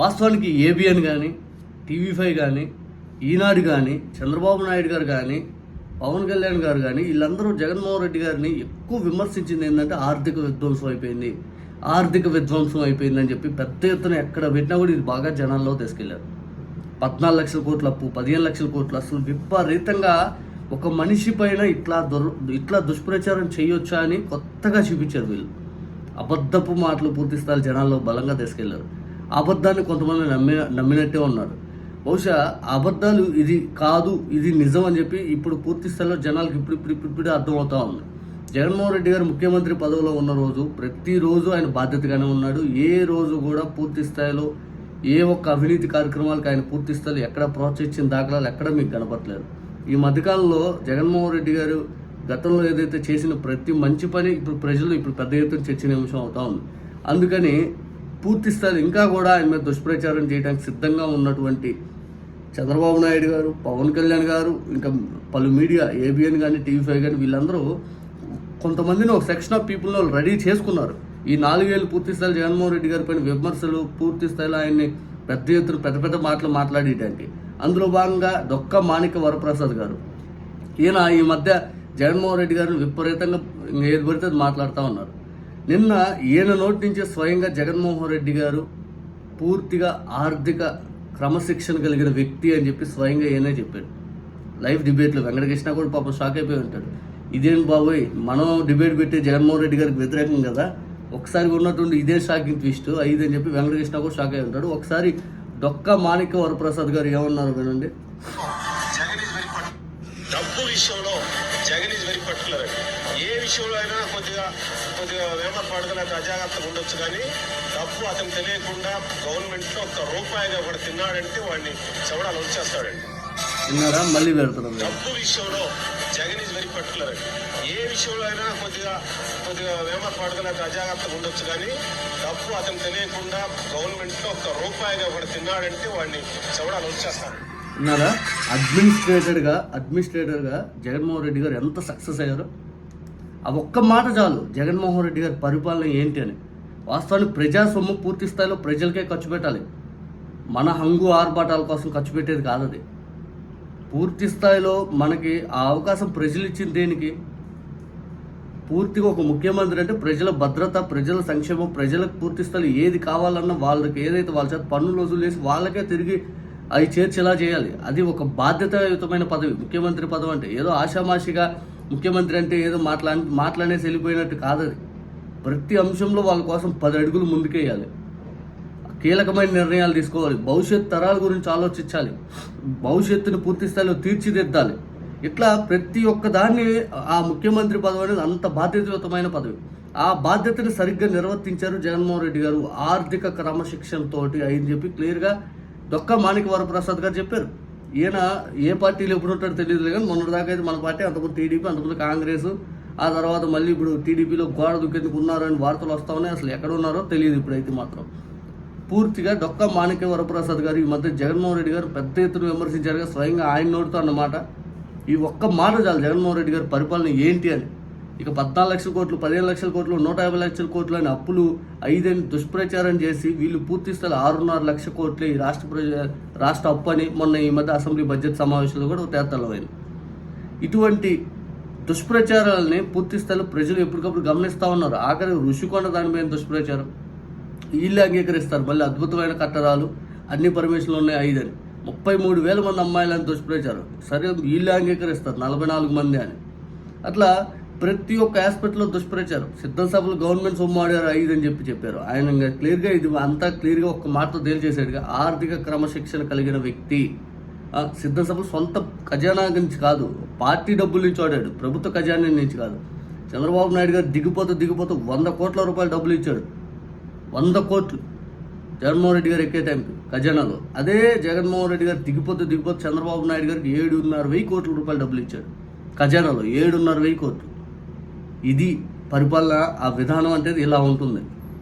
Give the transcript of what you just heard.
వాస్తవానికి ఏబిఎన్ కానీ TV five కానీ ఈనాడు కానీ చంద్రబాబు నాయుడు గారు కానీ పవన్ కళ్యాణ్ గారు కానీ వీళ్ళందరూ జగన్మోహన్ రెడ్డి గారిని ఎక్కువ విమర్శించింది ఏంటంటే ఆర్థిక విధ్వంసం అయిపోయింది. ఆర్థిక విధ్వంసం అయిపోయిందని చెప్పి పెద్ద ఎత్తున ఎక్కడ పెట్టినా కూడా ఇది బాగా జనాల్లో తీసుకెళ్ళారు. పద్నాలుగు లక్షల కోట్ల అప్పు పదిహేను లక్షల కోట్లు అసలు విపరీతంగా ఒక మనిషి పైన ఇట్లా దుర్ ఇట్లా దుష్ప్రచారం చేయొచ్చా అని కొత్తగా చూపించారు వీళ్ళు. అబద్ధపు మాటలు పూర్తి స్థాయి జనాల్లో బలంగా తీసుకెళ్ళారు. అబద్ధాన్ని కొంతమంది నమ్మి నమ్మినట్టే ఉన్నారు. బహుశా అబద్ధాలు ఇది కాదు ఇది నిజం అని చెప్పి ఇప్పుడు పూర్తి స్థాయిలో జనాలకు ఇప్పుడు ఇప్పుడు ఇప్పుడు అర్థమవుతా ఉంది. జగన్మోహన్ రెడ్డి గారు ముఖ్యమంత్రి పదవిలో ఉన్న రోజు ప్రతిరోజు ఆయన బాధ్యతగానే ఉన్నాడు. ఏ రోజు కూడా పూర్తి స్థాయిలో ఏ ఒక్క అవినీతి కార్యక్రమాలకు ఆయన పూర్తి స్థాయిలో ఎక్కడ ప్రోత్సహించిన దాఖలాలు ఎక్కడ మీకు కనపట్లేదు ఈ మధ్యకాలంలో జగన్మోహన్ రెడ్డి గారు గతంలో ఏదైతే చేసిన ప్రతి మంచి పని ఇప్పుడు ప్రజలు ఇప్పుడు పెద్ద ఎత్తున చర్చనీయాంశం అవుతా ఉంది. అందుకని పూర్తి ఇంకా కూడా ఆయన మీద దుష్ప్రచారం చేయడానికి సిద్ధంగా ఉన్నటువంటి చంద్రబాబు నాయుడు గారు పవన్ కళ్యాణ్ గారు ఇంకా పలు మీడియా ఏబిఎన్ కానీ టీవీ ఫైవ్ కానీ వీళ్ళందరూ కొంతమందిని ఒక సెక్షన్ ఆఫ్ పీపుల్ని వాళ్ళు రెడీ చేసుకున్నారు. ఈ నాలుగేళ్ళు పూర్తి స్థాయిలో జగన్మోహన్ రెడ్డి గారి పైన విమర్శలు పూర్తి స్థాయిలో ఆయన్ని పెద్ద ఎత్తున పెద్ద పెద్ద మాటలు మాట్లాడేటండి. అందులో భాగంగా దొక్క మాణిక వరప్రసాద్ గారు. ఈయన ఈ మధ్య జగన్మోహన్ రెడ్డి గారిని విపరీతంగా ఏది పడితే అది మాట్లాడుతూ ఉన్నారు. నిన్న ఈయన నోటి నుంచి స్వయంగా జగన్మోహన్ రెడ్డి గారు పూర్తిగా ఆర్థిక క్రమశిక్షణ కలిగిన వ్యక్తి అని చెప్పి స్వయంగా ఈయనే చెప్పాడు లైవ్ డిబేట్లో వెంకటకృష్ణ కూడా పాపం షాక్ అయిపోయి ఉంటాడు. ఇదేం బాబోయ్ మనం డిబేట్ పెట్టే జగన్మోహన్ రెడ్డి గారికి వ్యతిరేకం కదా. ఒకసారి ఉన్నటువంటి ఇదే షాకింగ్ ట్విస్ట్ ఐదు అని చెప్పి వెంకటకృష్ణ కూడా షాక్ అయి ఉంటాడు. ఒకసారి డొక్క మాణిక్య వరప్రసాద్ గారు ఏమన్నారు వినండి. డబ్బు విషయంలో జగన్ ఇస్ వెరీ పర్టికులర్ ఏ విషయంలో అయినా కొద్దిగా కొద్దిగా వేమపాడుగా లేకపోతే అజాగ్రత్తగా ఉండొచ్చు కానీ డబ్బు అతను తెలియకుండా గవర్నమెంట్లో ఒక్క రూపాయిగా ఒకటి తిన్నాడంటే వాడిని చవడాలు వచ్చేస్తాడండి మళ్ళీ డబ్బు విషయంలో జగన్ ఇస్ వెరీ పర్టికులర్ ఏ విషయంలో అయినా కొద్దిగా కొద్దిగా వేమపాడుగా లేకపోతే అజాగ్రత్తగా ఉండొచ్చు కానీ డబ్బు అతను తెలియకుండా గవర్నమెంట్లో ఒక్క రూపాయిగా ఒకటి తిన్నాడంటే వాడిని చవడాలు వచ్చేస్తాడు విన్నారా అడ్మినిస్ట్రేటర్గా అడ్మినిస్ట్రేటర్గా జగన్మోహన్ రెడ్డి గారు ఎంత సక్సెస్ అయ్యారో? ఆ ఒక్క మాట చాలు. జగన్మోహన్ రెడ్డి గారి పరిపాలన ఏంటి అని. వాస్తవానికి ప్రజా సొమ్ము పూర్తి స్థాయిలో ప్రజలకే ఖర్చు పెట్టాలి. మన హంగు ఆర్భాటాల కోసం ఖర్చు పెట్టేది కాదు అది. పూర్తి స్థాయిలో మనకి ఆ అవకాశం ప్రజలు ఇచ్చింది దేనికి? పూర్తిగా ఒక ముఖ్యమంత్రి అంటే ప్రజల భద్రత ప్రజల సంక్షేమం ప్రజలకు పూర్తి స్థాయిలో ఏది కావాలన్నా వాళ్ళకి ఏదైతే వాళ్ళ చేత పన్నులు వసూలు చేసి వాళ్ళకే తిరిగి అవి చేర్చేలా చేయాలి. అది ఒక బాధ్యతాయుతమైన పదవి ముఖ్యమంత్రి పదవి అంటే. ఏదో ఆషామాషిగా ముఖ్యమంత్రి అంటే ఏదో మాట్లా మాట్లాడేసి వెళ్ళిపోయినట్టు కాదు అది. ప్రతి అంశంలో వాళ్ళ కోసం పది అడుగులు ముందుకేయాలి. కీలకమైన నిర్ణయాలు తీసుకోవాలి. భవిష్యత్ తరాల గురించి ఆలోచించాలి. భవిష్యత్తును పూర్తి స్థాయిలో తీర్చిదిద్దాలి. ఇట్లా ప్రతి ఒక్క దాన్ని ఆ ముఖ్యమంత్రి పదవి అనేది అంత బాధ్యతయుతమైన పదవి. ఆ బాధ్యతను సరిగ్గా నిర్వర్తించారు జగన్మోహన్ రెడ్డి గారు. ఆర్థిక క్రమశిక్షణతోటి అయింది చెప్పి క్లియర్గా దొక్క మాణిక వరప్రసాద్ గారు చెప్పారు. ఈయన ఏ పార్టీలో ఎప్పుడు ఉంటాడో తెలియదు కానీ మొన్నటి దాకా అయితే మన పార్టీ అంతకుముందు టీడీపీ అంతకుముందు కాంగ్రెస్ ఆ తర్వాత మళ్ళీ ఇప్పుడు టీడీపీలో గోడ దుక్కేందుకు ఉన్నారు అని వార్తలు వస్తా ఉన్నాయి. అసలు ఎక్కడ ఉన్నారో తెలియదు ఇప్పుడైతే మాత్రం. పూర్తిగా డొక్క మాణిక్య వరప్రసాద్ గారు ఈ మధ్య జగన్మోహన్ రెడ్డి గారు పెద్ద ఎత్తున విమర్శించారు స్వయంగా ఆయన నోడుతో అన్నమాట. ఈ ఒక్క మాట చాలు జగన్మోహన్ రెడ్డి గారి పరిపాలన ఏంటి అని. ఇక పద్నాలుగు లక్షల కోట్లు పదిహేను లక్షల కోట్లు నూట యాభై లక్షల కోట్లు అని అప్పులు ఐదని దుష్ప్రచారం చేసి వీళ్ళు పూర్తి ఆరున్నర లక్ష కోట్లు ఈ రాష్ట్ర ప్రజ రాష్ట్ర అప్పు అని మొన్న ఈ మధ్య అసెంబ్లీ బడ్జెట్ సమావేశంలో కూడా తేతలమైంది ఇటువంటి దుష్ప్రచారాలని పూర్తి ప్రజలు ఎప్పటికప్పుడు గమనిస్తూ ఉన్నారు. ఆఖరి ఋషికొండ దాని మీద దుష్ప్రచారం. వీళ్ళు అంగీకరిస్తారు. మళ్ళీ అద్భుతమైన కట్టడాలు అన్ని పర్మిషన్లు ఉన్నాయి ఐదని. ముప్పై మూడు వేల మంది అమ్మాయిలని దుష్ప్రచారం. సరే వీళ్ళు అంగీకరిస్తారు. నలభై నాలుగు మంది అని. అట్లా ప్రతి ఒక్క ఆస్పెక్ట్లో దుష్ప్రచారం. సిద్ధం సభలు గవర్నమెంట్ సొమ్ము ఆడారు ఐదు అని చెప్పి చెప్పారు. ఆయన క్లియర్గా ఇది అంతా క్లియర్గా ఒక్క మాటతో తేల్చేశాడుగా. ఆర్థిక క్రమశిక్షణ కలిగిన వ్యక్తి. సిద్ధ సభలు సొంత ఖజానా నుంచి కాదు పార్టీ డబ్బుల నుంచి ఆడాడు. ప్రభుత్వ ఖజానా నుంచి కాదు. చంద్రబాబు నాయుడు గారు దిగిపోతూ దిగిపోతూ వంద కోట్ల రూపాయలు డబ్బులు ఇచ్చాడు. వంద కోట్లు. జగన్మోహన్ రెడ్డి గారు ఎక్కే టైంకి ఖజానాలో. అదే జగన్మోహన్ రెడ్డి గారు దిగిపోతూ దిగిపోతూ చంద్రబాబు నాయుడు గారికి ఏడున్నర వెయ్యి కోట్ల రూపాయలు డబ్బులు ఇచ్చాడు. ఖజానాలో ఏడున్నర వెయ్యి కోట్లు. ఇది పరిపాలన ఆ విధానం అంటే ఇలా ఉంటుంది.